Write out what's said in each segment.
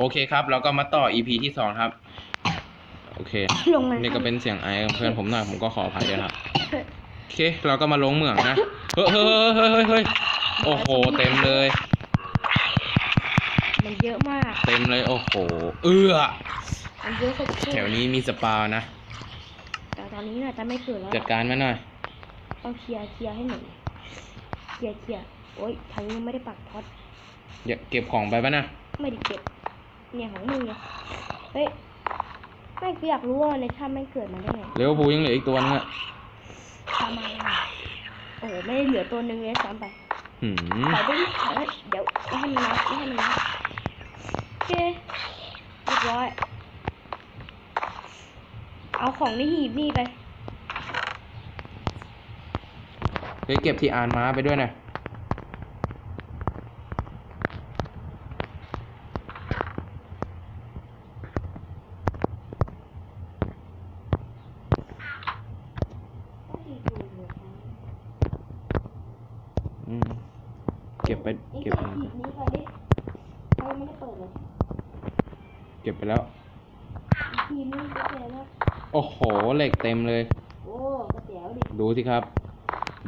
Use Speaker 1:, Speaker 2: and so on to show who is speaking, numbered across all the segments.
Speaker 1: โอเคครับ เราก็มาต่อ EP ที่สองครับ โอเค
Speaker 2: ลงมา
Speaker 1: นี่ก็เป็นเสียงไอของเพื่อนผมหน่อยผมก็ขออภัยด้วยครับ โอเค เราก็มาลงเหมืองนะ เฮ้ยเฮ้ยเฮ้ยเฮ้ยเฮ้ยโอ้โห เต็มเลย
Speaker 2: มันเยอะมาก
Speaker 1: เต็มเลยโอ้โห เอื้อ
Speaker 2: มันเยอะสุด
Speaker 1: แถวนี้มีสปาวนะ
Speaker 2: แต่ตอนนี้น่าจะไม่เกิดแล้ว
Speaker 1: จัดการมาหน่อย
Speaker 2: ต้องเคลียร์เคลียร์ให้หน่อยเคลียร์เคลียร์โอ๊ยทางนี้ยังไม่ได้ปักท็อต
Speaker 1: อย่าเก็บของไปปะนะ
Speaker 2: ไม่ได้เก็บ เนี่ยของมึงไงเฮ้ยไม่กูอยากรู้ว่าในถ้ำไม่งเกิดมาได้ไง
Speaker 1: เร็วภูยังเหลืออีกตัวนึงอะ
Speaker 2: ทำมาโอ้โหไม่ได้เหลือตัวหนึ่งเลยซ้ำไป
Speaker 1: หืม
Speaker 2: ขอดูขอเดี๋ยวไม่ให้มันนับไม่ให้มันนับโอเคเรียบร้อย เอาของในหีบนี่ไป
Speaker 1: เฮ้ยเก็บที่อ่านม้าไปด้วยนะ อืม เก็บไป เก็บ
Speaker 2: ไอ้หีบนี้ก่อนดิเขายังไม่ได้เปิดเลย
Speaker 1: เก็บไปแล้ว
Speaker 2: หีบนี้ก็เจ๋แล้ว
Speaker 1: โอ้โห เหล็กเต็มเลย
Speaker 2: โอ้กระเจ๋วดิ
Speaker 1: ดูสิครับ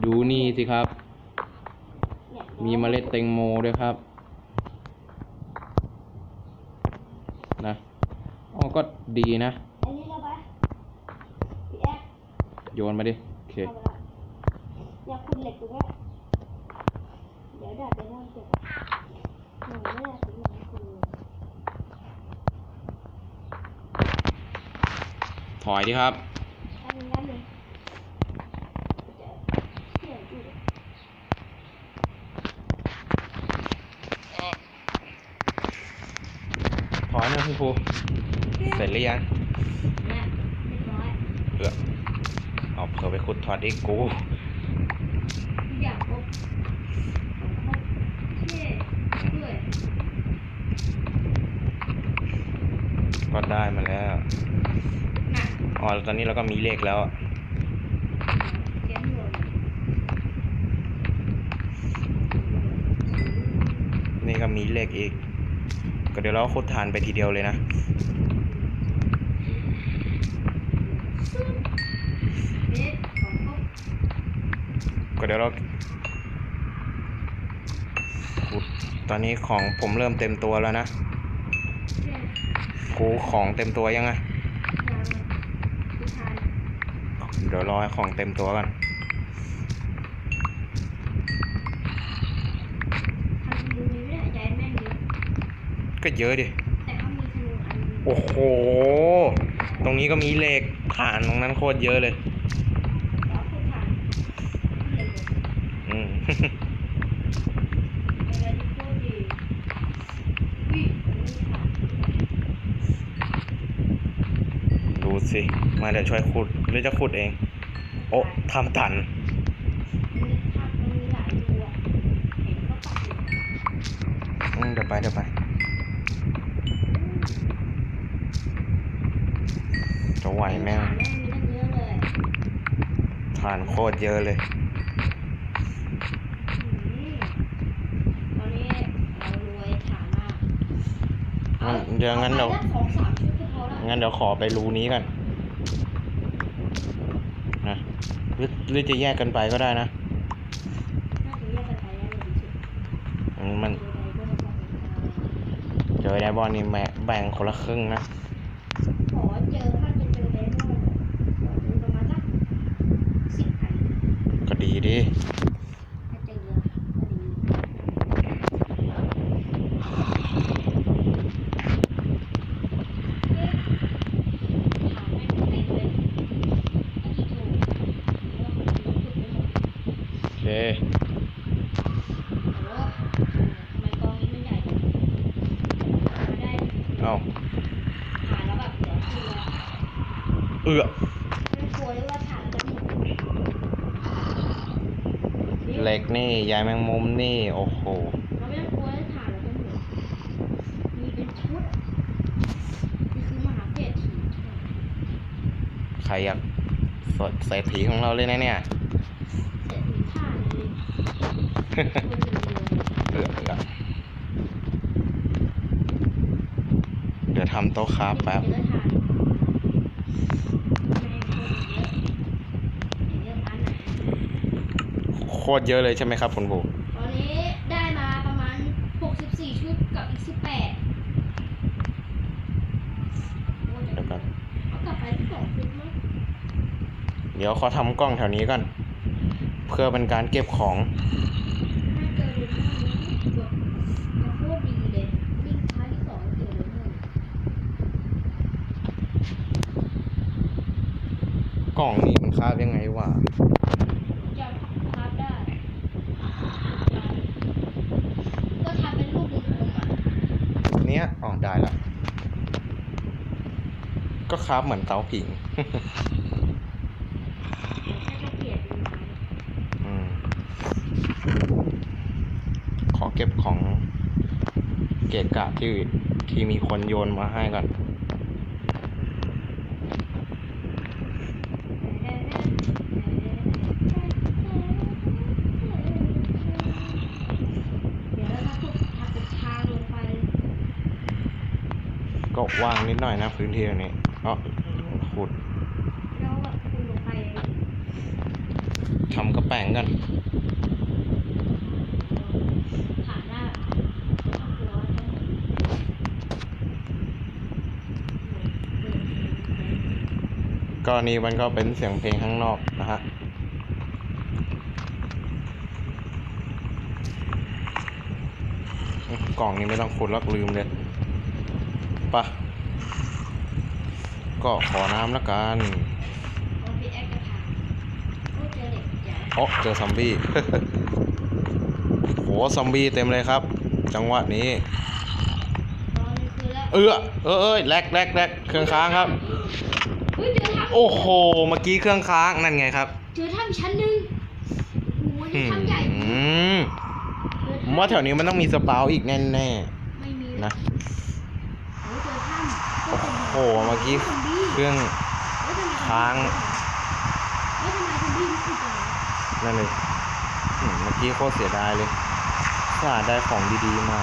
Speaker 1: ดูนี่สิครับ
Speaker 2: เนี่ย
Speaker 1: มีเมล็ดแตงโมด้วยครับ นะอ๋อก็ดีนะ
Speaker 2: อันนี้เราไปพี่แอ๊ก
Speaker 1: โยนมาดิ โอเค
Speaker 2: เอาไปละอยากคุณเหล็กตรงเนี้ยเดี๋ยวดัดไปทำเก็บหนูไม่อยากซื้อมาให้คุณเลย
Speaker 1: ถอยดิครับ
Speaker 2: ทำอย่างนั้นเลยเดี๋ยวเดี๋ยวดูดิ
Speaker 1: ถอยนะพี่ ภูเสร็จหรือยัง
Speaker 2: เนี่ยเรียบร้อย
Speaker 1: เออเอาเผื่อไปขุดถอดอีกกู
Speaker 2: ทุกอย่างครบของครบเท่ด้วย
Speaker 1: ก็ได้มาแล้ว
Speaker 2: น่ะ
Speaker 1: อ๋อตอนนี้เราก็มีเลขแล้ว
Speaker 2: เก็บหมด
Speaker 1: นี่ก็มีเลขอีกก็ เดี๋ยวเราขุดฐานไปทีเดียวเลยนะ
Speaker 2: เด็ดของครบ
Speaker 1: ก็เดี๋ยวเราขุดตอนนี้ของผมเริ่มเต็มตัวแล้วนะ
Speaker 2: เท่
Speaker 1: กูของเต็มตัวยังไง
Speaker 2: ยาวผู้ชาย
Speaker 1: เดี๋ยวรอให้ของเต็มตัวกัน
Speaker 2: ทำดูนี้ไม่ได้ใจแม่งเยอะ
Speaker 1: ก็เยอะดิ
Speaker 2: แต่เขามีธนูอันนึง
Speaker 1: โอ้โห ตรงนี้ก็มีเลขฐานตรงนั้นโคตรเยอะเลย
Speaker 2: แล้วผู้ชายเห็นเลย
Speaker 1: อืม
Speaker 2: อะไรที่โคตรดีวิผู้ชาย
Speaker 1: ดูสิ มาเดี๋ยวช่วยขุด หรือจะขุดเอง โอ้ทำตัน
Speaker 2: มีภาพมันมีหลายตัวเห็นเขาปักอยู่
Speaker 1: อืมเดี๋ยวไปเดี๋ยวไป จะไหวไหม
Speaker 2: ฐานแม่งมีตั้งเยอะเลย
Speaker 1: ฐานโคตรเยอะเลย
Speaker 2: อืมตอนนี้เรารวยฐานมาก
Speaker 1: งั้นเดี๋ยวงั้นเดี๋ยว
Speaker 2: อาไปสักสองสามชุดก็พอละ
Speaker 1: งั้นเดี๋ยวขอไปรูนี้กันนะหรือหรือจะแยกกันไปก็ได้นะ
Speaker 2: น่าจะแยกกันไปได้เลยที่สุด
Speaker 1: อืมมัน
Speaker 2: เจอใดก็ต้องเป็นทาง
Speaker 1: เจอไดบอลนี่แม่แบ่งคนละครึ่งนะื
Speaker 2: อกเหล็ก
Speaker 1: นี่ยายแมงมุมนี่ โอ้โหใครอยากสดใส่ถีของเราเลยนะเนี่ย
Speaker 2: เดี๋ยว
Speaker 1: ทำโต๊ะคราฟแป๊บ โคตรเยอะเลยใช่ไหมครับคุณบู
Speaker 2: ตอนนี้ได้มาประมาณ 64 ชุดกับอีก 18
Speaker 1: เดี๋ยวก่อน
Speaker 2: เอากลับไปที่สองชุดมั้ง
Speaker 1: เดี๋ยวขอทำกล้องแถวนี้ก่อน เพื่อเป็นการเก็บของ
Speaker 2: ถ้าเจอเดือนหน้านี้แบบจะโคตรดีเลยวิ่งท้ายที่สองเจอเลยเนี่ย
Speaker 1: กล่องนี้มันค ราฟยังไงวะ
Speaker 2: จะทำได้ก็ทำเป็นรูปวงกลมอะ
Speaker 1: เนี้ยอ๋อได้ละก็คราฟเหมือนเตาผิง
Speaker 2: แค่แค่เปลี่ยนเป็นไม้
Speaker 1: อืมขอเก็บของเกะกะที่ที่มีคนโยนมาให้ก่อน
Speaker 2: เดี๋ยวเราทำทำเป็นทางลงไป
Speaker 1: ก็ ว่างนิดหน่อยนะพื้นที่ตรงนี้เอ๋อขุดทำกระแป้งกันก็นี่มันก็เป็นเสียงเพลงข้างนอกนะฮะกล่องนี้ไม่ต้องขุดลักลืมเลย ปะก็ขอน้ำละกัน
Speaker 2: เอาไปแอคกระถางโอ้เจอเด็กใหญ่
Speaker 1: โอ้เจอซอมบี้โหซอมบี้เต็มเลยครับ จังหวะนี้
Speaker 2: ตอนนี้คือแล้ว
Speaker 1: เออเออเอ้ยแลกแลกแลกเครื่องค้างครับ
Speaker 2: เฮ้ยเจอถ้ำ
Speaker 1: โอ้โห เมื่อกี้เครื่องค้างนั่นไงครับ
Speaker 2: เจอถ้ำชั้นหนึ่งโอ้โห
Speaker 1: อื
Speaker 2: นี่ถ้ำใหญ่
Speaker 1: มผมว่าแถวนี้มันต้องมีสปาวอีกแน่ๆ
Speaker 2: ไม่มี
Speaker 1: นะ
Speaker 2: โอ้เจอถ้ำ
Speaker 1: โอ้โหเมื่อกี้เครื่องค้าง
Speaker 2: แล้วทำไมซอมบี้ไม่ติดอะ
Speaker 1: นั่นเลยอืมเมื่อกี้โคตรเสียดายเลยถ้าได้ของดีๆมา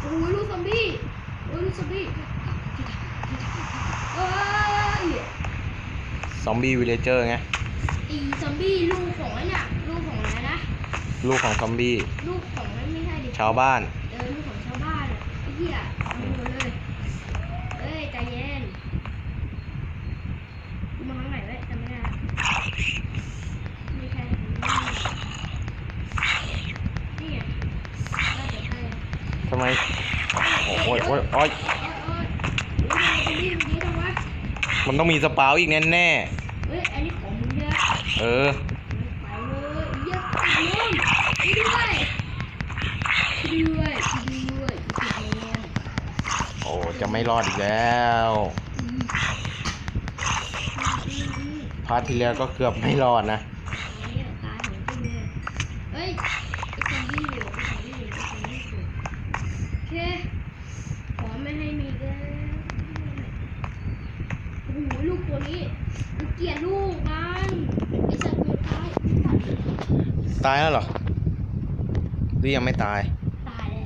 Speaker 2: โอ้ยลูกซอมบี้โอ้ยลูกซอมบี้เอ้ย
Speaker 1: ซอมบี้วิลเลเจอร์ไง
Speaker 2: อีซอมบี้ลูกของนั่นน่ะลูกของอะไรนะ
Speaker 1: ลูกของซอมบี้
Speaker 2: ลูกของนั้นไม่ใช่ดิ
Speaker 1: ชาวบ้าน
Speaker 2: เออลูกของชาวบ้านอะไอ้เหี้ยเอาหมดเลยเอ้ยใจเย็นกูมาทางไหนเว้ยจำไม่ได้ละไม่ใช่นี่ไงน่าจะใช่
Speaker 1: ทำไม โอ้ยโอ้ยโอ้ย
Speaker 2: เอ้ยเอ้ยเอ้ยเอ้ยเอ้ยเอ้ยเอ้ย เอ้ย
Speaker 1: มันต้องมีสปาวอีกแน่
Speaker 2: เฮ้ยอันนี้ของมึงเนี่ย
Speaker 1: ๆเออ
Speaker 2: ไปเลยเยี่ยมเลยช่วยด้วยช่วยด้วยช่วยด้วยช่วยด้วย
Speaker 1: โอ้จะไม่รอดอีกแล้ว
Speaker 2: อืมอืมอืม
Speaker 1: พาร์ทที่แล้วก็เกือบไม่รอดนะ
Speaker 2: เนี่ยตายของจริงเลยเฮ้ยไอ้ซอมบี้อยู่ไอ้ซอมบี้อยู่ไอ้ซอมบี้อยู่โอเคขอไม่ให้มีเลยโอ้โหลูกตัวนี้กูเกลียดลูกมันไอ้สัตว์ตัวตายสัตว์
Speaker 1: ตายแล้วเหรอ หรือยังไม่ตาย
Speaker 2: ตายเลย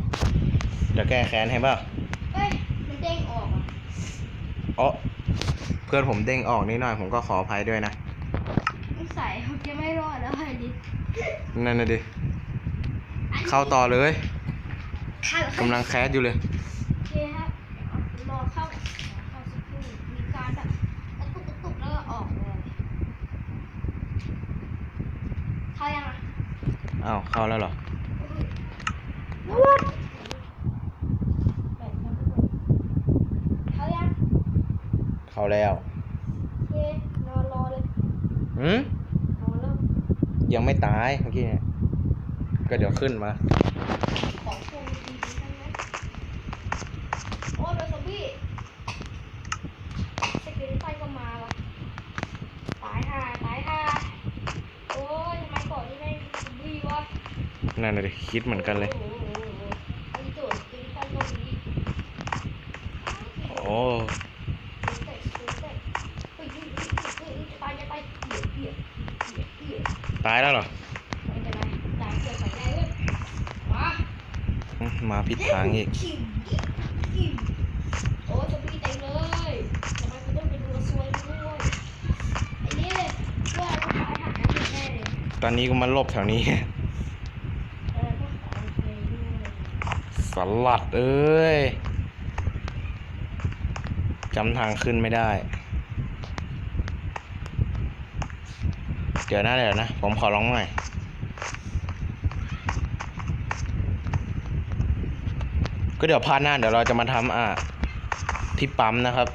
Speaker 1: เดี๋ยวแก้แค้นให้ป่ะ
Speaker 2: เอ้ย มันเด้งออกอะ
Speaker 1: อ๋อเพื่อนผมเด้งออกนิดหน่อยผมก็ขออภัยด้วยนะ
Speaker 2: มันใส่เขาจะไม่รอดแล้วไอ้ดิ
Speaker 1: นั่นน่ะดิเข้าต่อเลย
Speaker 2: เข้ากำ
Speaker 1: ลังแคสอยู่เลย
Speaker 2: โอเคครับรอเข้าเข้าสักครู่มีการแบบกระตุกกระตุกแล้วก็ออกเลยเข้ายังอะ
Speaker 1: อ้าว เข้าแล้วเหรอ
Speaker 2: What เข้ายัง
Speaker 1: เข้าแล้ว
Speaker 2: โอเคนอนรอเลย
Speaker 1: หืม
Speaker 2: นอนแล้ว
Speaker 1: ยังไม่ตายเมื่อกี้เนี่ยก็เดี๋ยวขึ้นมา
Speaker 2: ของพวกดีๆทั้งนั้นโอ้ยเป็นซอมบี้สกิลไฟก็มาว่ะตายห่าตายห่าโอ้ยทำไมก่อนนี่ไม่มีซอมบี้วะ
Speaker 1: นั่นน่ะดิคิดเหมือนกันเลย
Speaker 2: โอ้โหไอ้โจทย์สกิลไฟก็มี
Speaker 1: โอ้ี
Speaker 2: กโอ้จะมีเต็มเลยทำไมกูต้องไปดูกระซวยด้วยไอ้นี่เพื่
Speaker 1: อ
Speaker 2: นก็ขาย
Speaker 1: อาหารแน่
Speaker 2: เลย
Speaker 1: ตอนนี้ก็มาหลบแถวนี้สลัดเอ้ยจำทางขึ้นไม่ได้ เดี๋ยวนะเดี๋ยวนะ ผมขอร้องหน่อย ก็เดี๋ยวพาร์ทหน้าเดี๋ยวเราจะมาทำอะที่ปั๊มนะครับ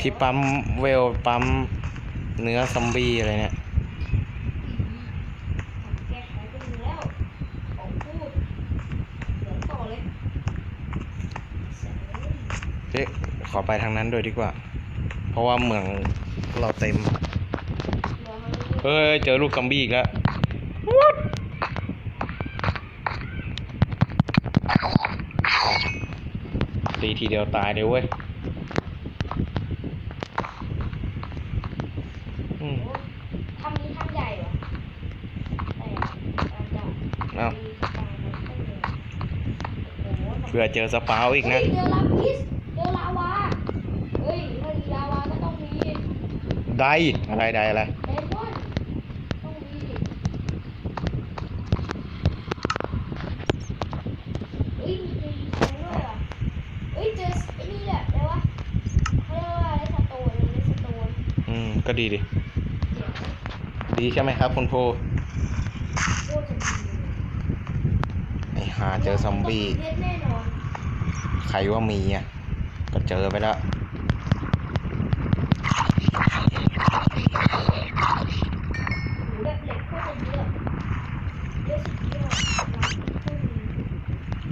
Speaker 1: ที่ปั๊มเวลปั๊มเนื้อซอมบี้อะไรเนี่ย
Speaker 2: แก้ไของพูดเจ๊
Speaker 1: ขอไปทางนั้นด้วยดีกว่า เพราะว่าเมืองเราเต็ม
Speaker 2: เดี๋ยวมัน
Speaker 1: เฮ้ย เจอลูกกัมบี้อีกแล้ว ตี ทีเดียวตายเลยเว้ยอืม
Speaker 2: ทำนี้ทำใหญ่เหรอแต่อาจจะ
Speaker 1: เอ้า
Speaker 2: มีการมันต้องเลยโอ้โห
Speaker 1: เผื่อเจอสปาวอีกนะ
Speaker 2: เฮ้ยเจอลาพิสเจอลาวา เฮ้ยถ้ามีลาวาก็ต้องมี
Speaker 1: ไดอะไรไดอะไร
Speaker 2: เดมอนต้องมีเฮ้ยมีตีแทงด้วยอะเฮ้ยเจอไอ้นี่แหละอะไรวะเขาเรียกว่าเลสโตนเลสโตน
Speaker 1: อืม ก็ ดีดิ ดีใช่ไหมครับคุณครูไอหาเจอซอมบี้ ใครว่ามีอะ ก็เจอไปแล้ว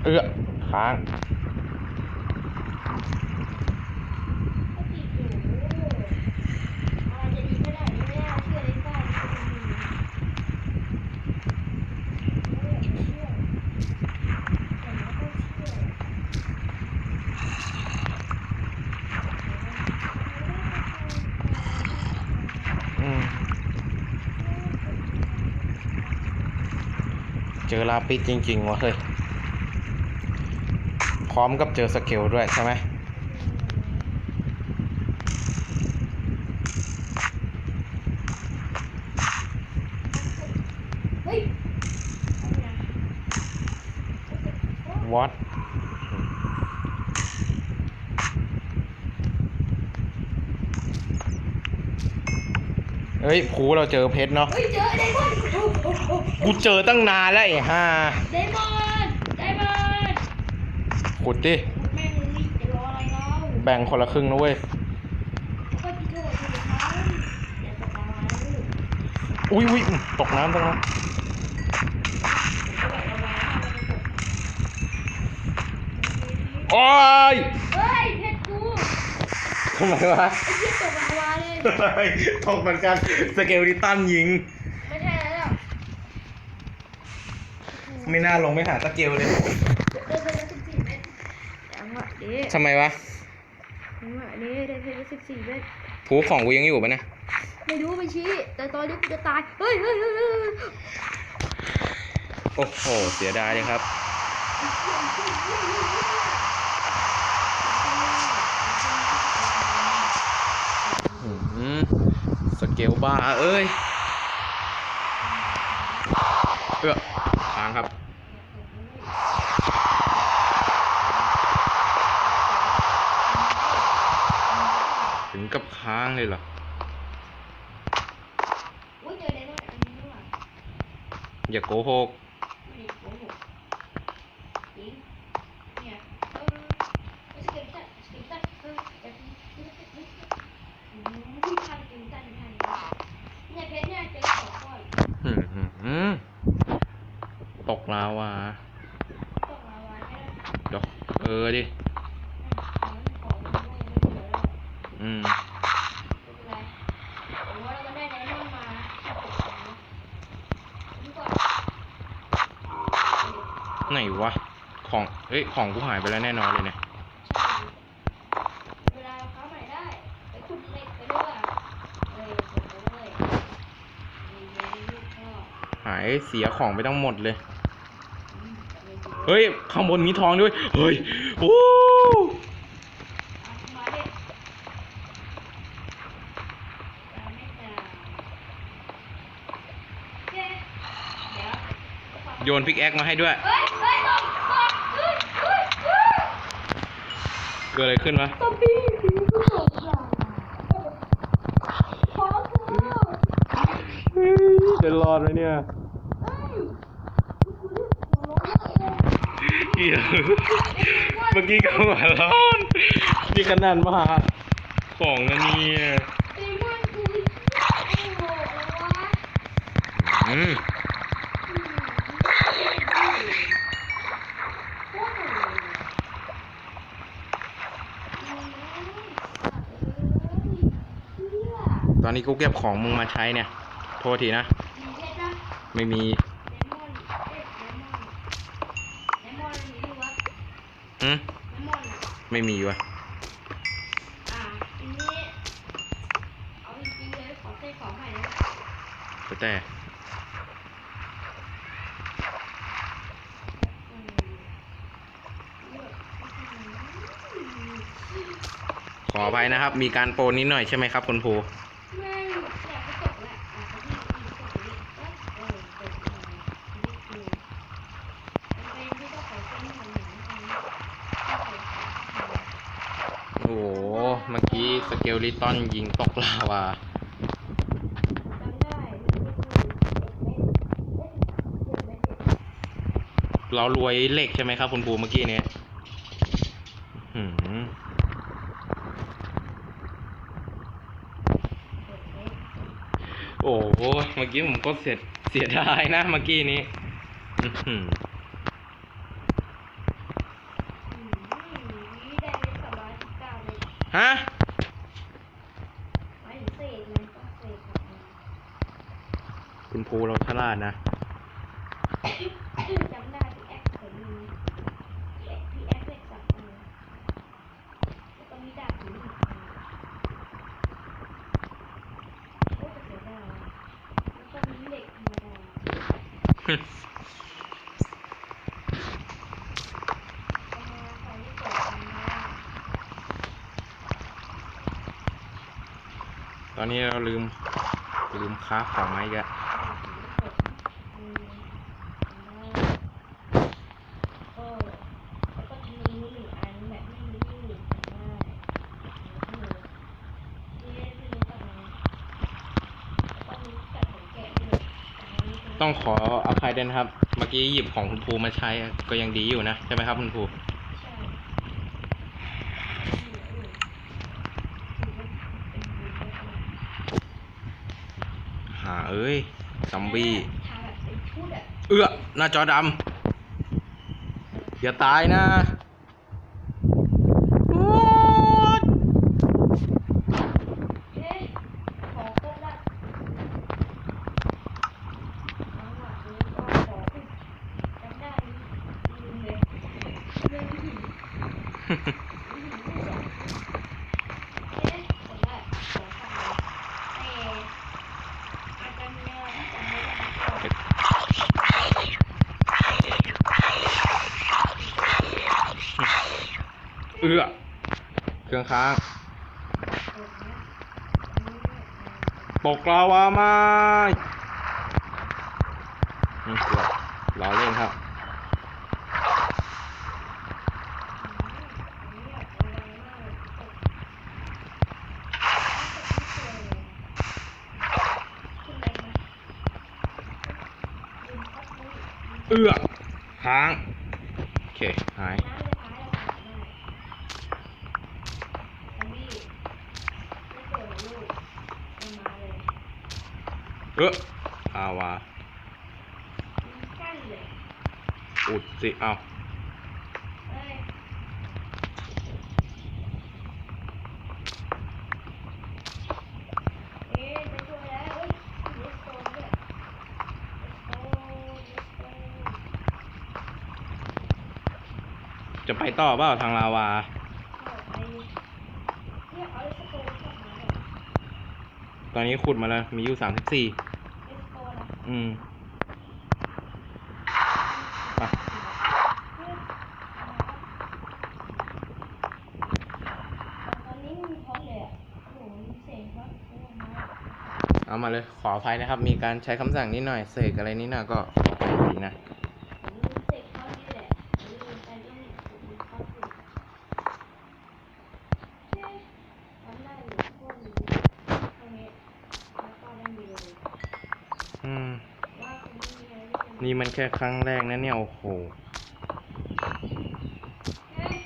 Speaker 1: เออค้าง
Speaker 2: ก็ติดอยู่อะไรจะดีไม่ได้ไม่น่าเชื่อเลยว่ามันจะมีไม่อยากจะเชื่อแต่มันก็เชื่อ
Speaker 1: อืม เจอลา ปิดจริง ๆวะเฮ้ยพร้อมกับเจอสเกลด้วยใช่ไหม
Speaker 2: เฮ้ย
Speaker 1: วอต เฮ้ยผูเราเจอเพชรเนาะ
Speaker 2: เฮ้ยเจอไดมอนด์โอ้โหโอ้โห
Speaker 1: กูเจอตั้งนานแล้วไอ้ห่า
Speaker 2: ไดมอนด์ไดมอนด์
Speaker 1: ขุดดิ
Speaker 2: แม่งรีบจะรออะไรเล่า
Speaker 1: แบ่งคนละครึ่งนะเว้ย
Speaker 2: ก็ที่เธอคือเขาอย่าตกปลามานะลูก
Speaker 1: อุ้ยอุ้ยตกน้ำตกน้
Speaker 2: อย่าตกปลามาถ้ามันจะตกำ
Speaker 1: โอ้ย
Speaker 2: เฮ้ยเพชรกู
Speaker 1: ทำไมวะ
Speaker 2: ไอ้เหี้ยตกลาวาเลย
Speaker 1: ตกเหมือนกัน สเกลดิตันยิง
Speaker 2: ไม่ใช่แล้ว
Speaker 1: ไม่น่าลงไม่หาสเกลเลย
Speaker 2: เดินไปแล้วสิบสี่เมตรจังหวะนี้
Speaker 1: ทำไมวะ
Speaker 2: จังหวะนี้ได้เพชรสิบสี่เมตร
Speaker 1: ผูของกูยังอยู่ปะเนี่ย
Speaker 2: ไม่รู้ไปชี้ แต่ตอนนี้กูจะตาย เฮ้ยเฮ้ยเฮ้ยเฮ้ย
Speaker 1: โอ้โห เสียดายเลยครับอื เกลบ้าเอ้ยเอื้อค้างครับถึงกับค้างเลยเหรอ
Speaker 2: อุ้ยเจอไดมอนด์อันนี้ด้วยว่ะ
Speaker 1: อย่าโกหก
Speaker 2: ไม่ได้โกหกจริงเนี่ยเออสเก็ตตันสเก็ตตันเออแบบนี้อืมที่ทำสเก็ตตันทันเนี่ยเพชรเนี่ยเจอสองก้อน
Speaker 1: หืมหืมหืมตกลาวา
Speaker 2: ตกลาวาแค่
Speaker 1: ดอกเออดิ
Speaker 2: นั้นของมันไม่ไม่เจอแล้ว
Speaker 1: อืม
Speaker 2: ไม่เป็นไรผมว่าเราก็ได้ไดมอนด์มาสิบหกอันนี่ก่อน
Speaker 1: ไหนวะ ของเฮ้ย ของกูหายไปแล้วแน่นอนเลยเนี่ย
Speaker 2: ใช่เวลาเราค้าใหม่ได้ไปขุดเหล็กไปด้วยเออขุดไปด้วยมีเยอะลูกก็
Speaker 1: หายเสียของไปต้องหมดเลย
Speaker 2: อืมแต่ไม่ดี
Speaker 1: เฮ้ย ข้างบนมีทองด้วย เฮ้ย โอ้โยนพิกแอคมาให้ด้วย
Speaker 2: เกิ
Speaker 1: ดอะไรขึ้นวะ
Speaker 2: ตบี้อเป็
Speaker 1: นรอดไหมเนี่ย
Speaker 2: กี้เมื่
Speaker 1: อกี้ก็มาร้อนนี่ขนาดมาหาของนะเนี่ย
Speaker 2: ไอ้มันกูไม่เชื่อโอ้โหวะ
Speaker 1: อืมตอนนี้กูเก็บของมึงมาใช้เนี่ย โทษทีนะ ไม่มี อืมไม่มีวะก็แต่ขออภัยนะครับ มีการโปรนิดหน่อยใช่ไหมครับคุณภู
Speaker 2: ม่อยากไปจบแหละอะไปที่อีกคนนี้เอ๊ะเออจบเลยมันเป็นที่ต้องขอเส้นทางหนึ่งนะคะ
Speaker 1: โอ้โห เมื่อกี้สเกลลิ ตอนยิงตกลาวาเรารวยเหล็กใช่ไหมครับ คุณภูเมื่อกี้เนี่ยหืมโอ้โห เมื่อกี้ผมก็เสียเสียดายนะ เมื่อกี้นี้อื
Speaker 2: ได้เป็นสองร้อยสิบเก้าเลย
Speaker 1: ฮะ
Speaker 2: หมายถึงเศษมันต้องเศษแบบนี้
Speaker 1: คุณานะ
Speaker 2: จำได้พี่แอคเคยมีพี่แอคพี่แอคเล็กสักอันแล้วก็มีดาบถืออีกอันโอ้แต่เสียดายแล้วก็มีเหล็กธรรมดาเอามาใส่ที่กิดอันนี้
Speaker 1: ตอนนี้เราลืมลืมค้าของไว้แก ต้องขออภัยด้วยนะครับ เมื่อกี้หยิบของคุณภูมาใช้ก็ยังดีอยู่นะ ใช่ไหมครับคุณภูหาเอ้ยซอมบี้เอื้อหน้าจอดำอย่าตายนะโอ๊ย เอื้อเครื่องค้างตกลาวามาอืมรอเล่นครับ เอื้อค้าง โอเค หาย เอออาวาอุดสิเอาจะไปต่อเปล่าทางลาวา ตอนนี้ขุดมาแล้ว มีอยู่สามสิบสี่ อืม
Speaker 2: เอา
Speaker 1: มาเลย ขออภัยนะครับ มีการใช้คำสั่งนิดหน่อย เสกอะไรนิดหน่อยก็ขออภัยทีนะ นี่มันแค่ครั้งแรกนะเนี่ย โอ้โห
Speaker 2: เฮ้ย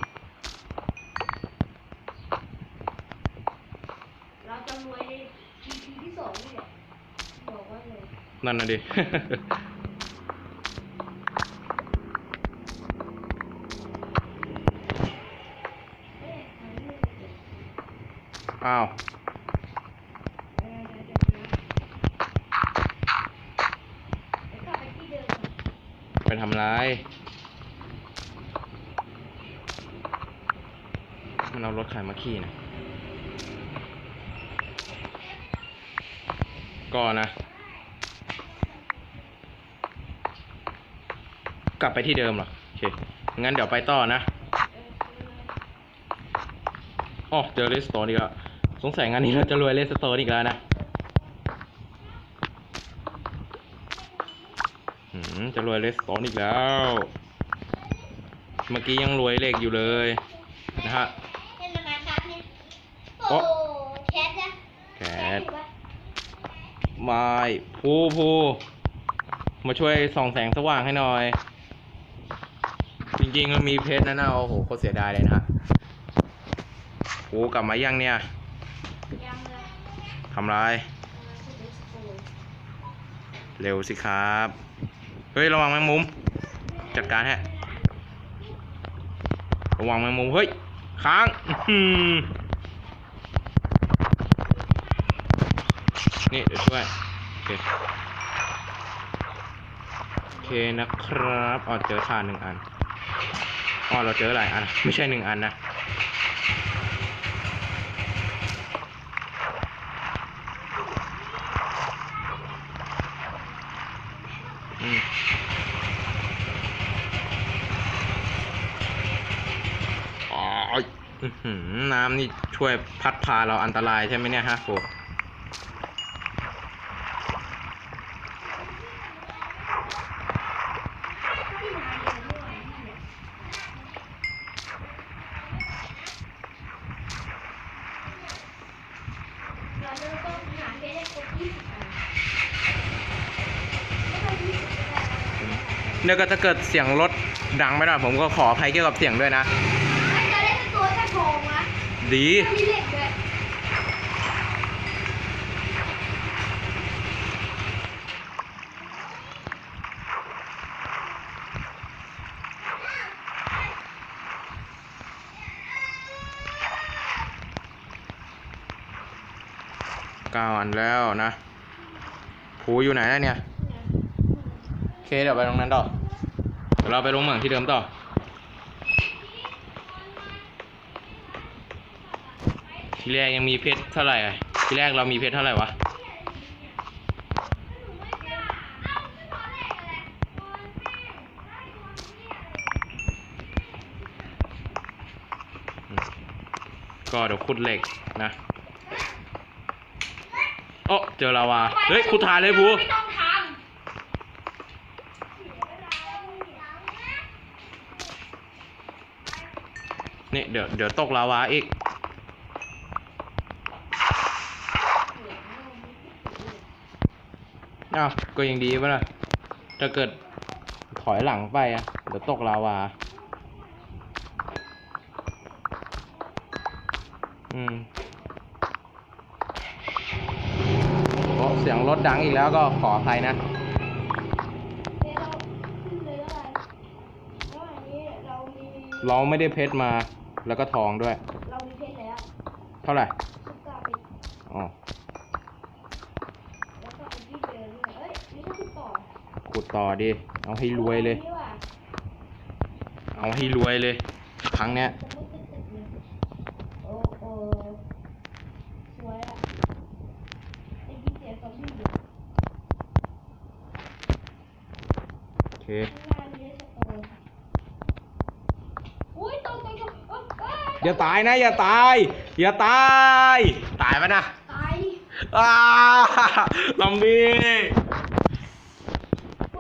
Speaker 2: เราจะรวยใน EP ที่สองนี่แหละบอกไว่าเลย
Speaker 1: นั่นนะดิ
Speaker 2: เอ๊ะอันนี้ไม่เก็บ
Speaker 1: อ้าว
Speaker 2: เออเดี๋ยวเดี๋ยวเดี๋ยวเดี๋ยวกลับไปที่เดิมก่อน
Speaker 1: ไปทำไรายมันเอารถขายมาขี่นะก็นะ กลับไปที่เดิมเหรอโอเค งั้นเดี๋ยวไปต่อนะ
Speaker 2: อ๋อเจ
Speaker 1: อเลสโตนอีกแล้วสงสัยงานนี้เราจะรวยเลสโตนอีกแล้วนะหืม จะรวยเลสโตนอีกแล้ว เมื่อกี้ยังรวยเลขอยู่เลยนะฮะ
Speaker 2: เล่นมาครับเนี่ย
Speaker 1: โอ๊ะ
Speaker 2: โอ้แคทจ้ะ
Speaker 1: แค
Speaker 2: ท
Speaker 1: ท
Speaker 2: อยู่ปะ
Speaker 1: มายภูภูมาช่วยส่องแสงสว่างให้หน่อย จริงๆมันมีเพชรนะนะโอ้โหโคตรเสียดายเลยนะฮะโอ้กลับมายังเนี่ย
Speaker 2: ยังเลย
Speaker 1: ทำไร
Speaker 2: เออคุณเดสโกย
Speaker 1: เร็วสิครับ เฮ้ยระวังแมงมุม จัดการฮะ ระวังแมงมุม เฮ้ย ค้างนี่เดี๋ยวช่วยโอเคโอเคนะครับอ๋อเจอถ่านหนึ่งอันอ๋อเราเจอหลายอัน ไม่ใช่หนึ่งอันนะ อืมอ๋ออื้อหือน้ำนี่ช่วยพัดพาเราอันตรายใช่ไหมเนี่ยฮะโฟ
Speaker 2: ที่มาเดียวด้วยเนี่ยก็ได้
Speaker 1: เนี่ยก็จะเกิดเสียงรถดังไปหน่อยผมก็ขออภัยเกี่ยวกับเสียงด้วยนะ
Speaker 2: ถ้าจะได้ตัวจะโกงวะ
Speaker 1: ดี
Speaker 2: มีเหล็กด้วย
Speaker 1: เก้าอันแล้วนะผูอยู่ไหนแล้วเนี่ย โอเคเดี๋ยวไปตรงนั้นต่อ เดี๋ยวเราไปลงเหมืองที่เดิมต่อ ทีแรกยังมีเพชรเท่าไหร่ทีแรกเรามีเพชรเท่าไหร่วะก็เดี๋ยวขุดเหล็กนะโอ้เจอลาวา เฮ้ยขุดถ่านเลย
Speaker 2: ผู้
Speaker 1: นี่เดี๋ยวเดี๋ยวตกลาวาอีก อ้าวก็ยังดีป่ะล่ะถ้าเกิดถอยหลังไปอะเดี๋ยวตกลาวา อืมโอ้เสียงรถดังอีกแล้วก็ขออภัยนะำ
Speaker 2: เดี๋ยวเราขึ้นเลยแล้วกันแล้วอันนี้เรามี
Speaker 1: เราไม่ได้เพชรมาแล้วก็ทองด้วย
Speaker 2: เรามีเพชรแล้ว
Speaker 1: เท่าไหร่
Speaker 2: สุกาไป
Speaker 1: อ๋อ
Speaker 2: แล้วก็ไปที่เดิมด้วยเอ้ยนี่ก็คือต่อ
Speaker 1: ขุด ต่อดิ เอาให้รวยเลย
Speaker 2: นี่ว่ะ
Speaker 1: เอาให้รวยเลย ครั้งเนี้ย
Speaker 2: จะไม่ติดติดเลยโอ้โหสวยอะได้ยินเสียงซอมบี้อยู่
Speaker 1: โอเค
Speaker 2: ข้างล่างมีเลสโตนอุ้ยตรงตรงตรงเอ้ยเอ้ย
Speaker 1: อย่าตายนะ อย่าตาย อย่าตาย ตายปะนะ
Speaker 2: ตายดิ
Speaker 1: อ้าลอมบี้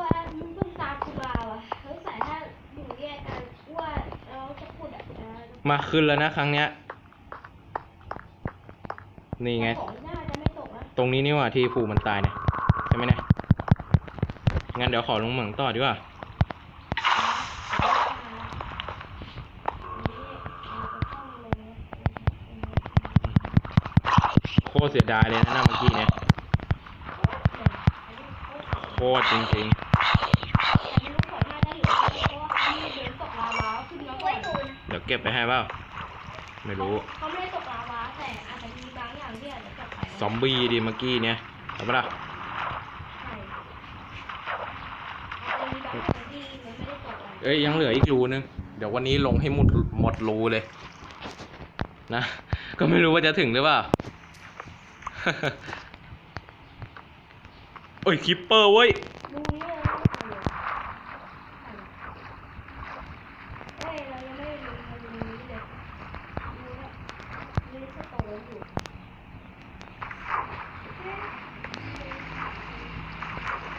Speaker 2: ว่ามึงต้องตามกูมาว่ะสงสัยถ้าอยู่แยกกันว่าเราจะพูดอะเออ
Speaker 1: มาขึ้นแล้วนะครั้งเนี้ย นี่ไง
Speaker 2: ของน่าจะไม่ตกนะ
Speaker 1: ตรงนี้นี่หว่าที่ผูมันตายเนี่ยใช่ไหมเนี่ยงั้นเดี๋ยวขอลงเหมืองต่อดีกว่า โคตรเสียดายเลยนะนะเมื่อกี้เนี่ย โคตรจริงๆ เดี๋ยวเก็บไปให้เปล่าไม่รู้
Speaker 2: เขาไม่ได้ตกลาวาแต่อาจจะมีบางอย่างที่อาจจะตกไป
Speaker 1: ซอมบี้ดิเมื่อกี้เนี่ยเอาปะล่ะ
Speaker 2: ใช่อาจจะมีบางอย่างที่มันไม่ได้ตกอะไร
Speaker 1: เอ้ยยังเหลืออีกรูนึง เดี๋ยววันนี้ลงให้หมดหมดรูเลย นะ ก็ไม่รู้ว่าจะถึงหรือเปล่า โอ้ยคิปเปอร์เว้ย
Speaker 2: ดูนี่เลยเอ้ยเรายังไม่ได้ดูมันดูนี้เลยดูว่านี่สโตนอยู่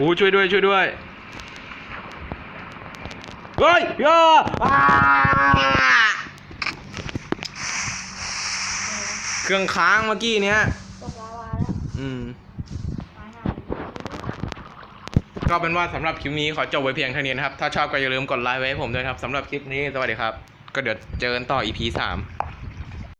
Speaker 1: กูช่วยด้วยช่วยด้วยเฮ้ยย่าอ้าเครื่องค้างเมื่อกี้เนี้ย
Speaker 2: ตกลาวาแล้ว
Speaker 1: อืม
Speaker 2: ตายห่า
Speaker 1: ก็เป็นว่าสำหรับคลิปนี้ขอจบไว้เพียงเท่านี้นะครับ ถ้าชอบก็อย่าลืมกดไลค์ไว้ให้ผมด้วยครับสำหรับคลิปนี้สวัสดีครับ ก็เดี๋ยวเจอกันต่อ EP สาม